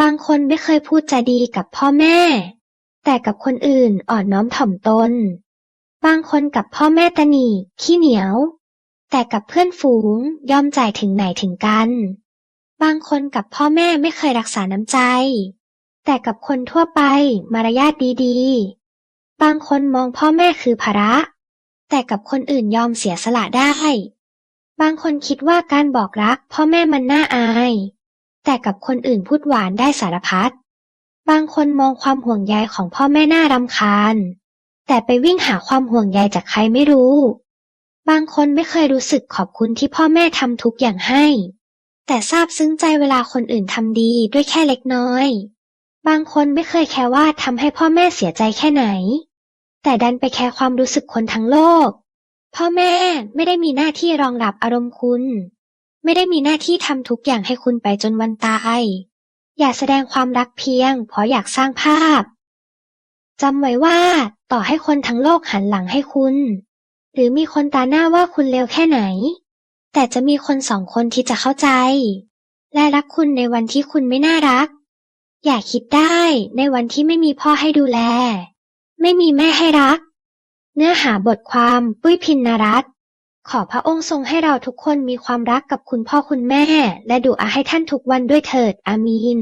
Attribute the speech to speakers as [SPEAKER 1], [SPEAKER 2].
[SPEAKER 1] บางคนไม่เคยพูดจาดีกับพ่อแม่ แต่กับคนอื่นอ่อนน้อมถ่อมตน บางคนกับพ่อแม่ตะหนีขี้เหนียว แต่กับเพื่อนฝูงยอมจ่ายถึงไหนถึงกัน บางคนกับพ่อแม่ไม่เคยรักษาน้ำใจ แต่กับคนทั่วไปมารยาทดีๆ บางคนมองพ่อแม่คือภาระ แต่กับคนอื่นยอมเสียสละได้ บางคนคิดว่าการบอกรักพ่อแม่มันน่าอาย แต่กับคนอื่นพูดหวานได้สารพัด บางคนมองความห่วงใยของพ่อแม่น่ารำคาญ แต่ไปวิ่งหาความห่วงใยจากใครไม่รู้ บางคนไม่เคยรู้สึกขอบคุณที่พ่อแม่ทำทุกอย่างให้ แต่ซาบซึ้งใจเวลาคนอื่นทำดีด้วยแค่เล็กน้อย บางคนไม่เคยแคร์ว่าทำให้พ่อแม่เสียใจแค่ไหน แต่ดันไปแคร์ความรู้สึกคนทั้งโลก พ่อแม่ไม่ได้มีหน้าที่รองรับอารมณ์คุณ ไม่ได้มีหน้าที่ทำทุกอย่างให้คุณไปจนวันตาย อย่าแสดงความรักเพียง เพราะอยากสร้างภาพจำไว้ว่าต่อให้คนทั้งโลกหันหลังให้คุณ หรือมีคนตาหน้าว่าคุณเลวแค่ไหน แต่จะมีคนสองคนที่จะเข้าใจ และรักคุณในวันที่คุณไม่น่ารัก อย่าคิดได้ในวันที่ไม่มีพ่อให้ดูแล ไม่มีแม่ให้รัก เนื้อหาบทความ ปุ้ยพินนรัต ขอพระองค์ทรงให้เราทุกคนมีความรักกับคุณพ่อคุณแม่ และดูอาให้ท่านทุกวันด้วยเถิด อามีน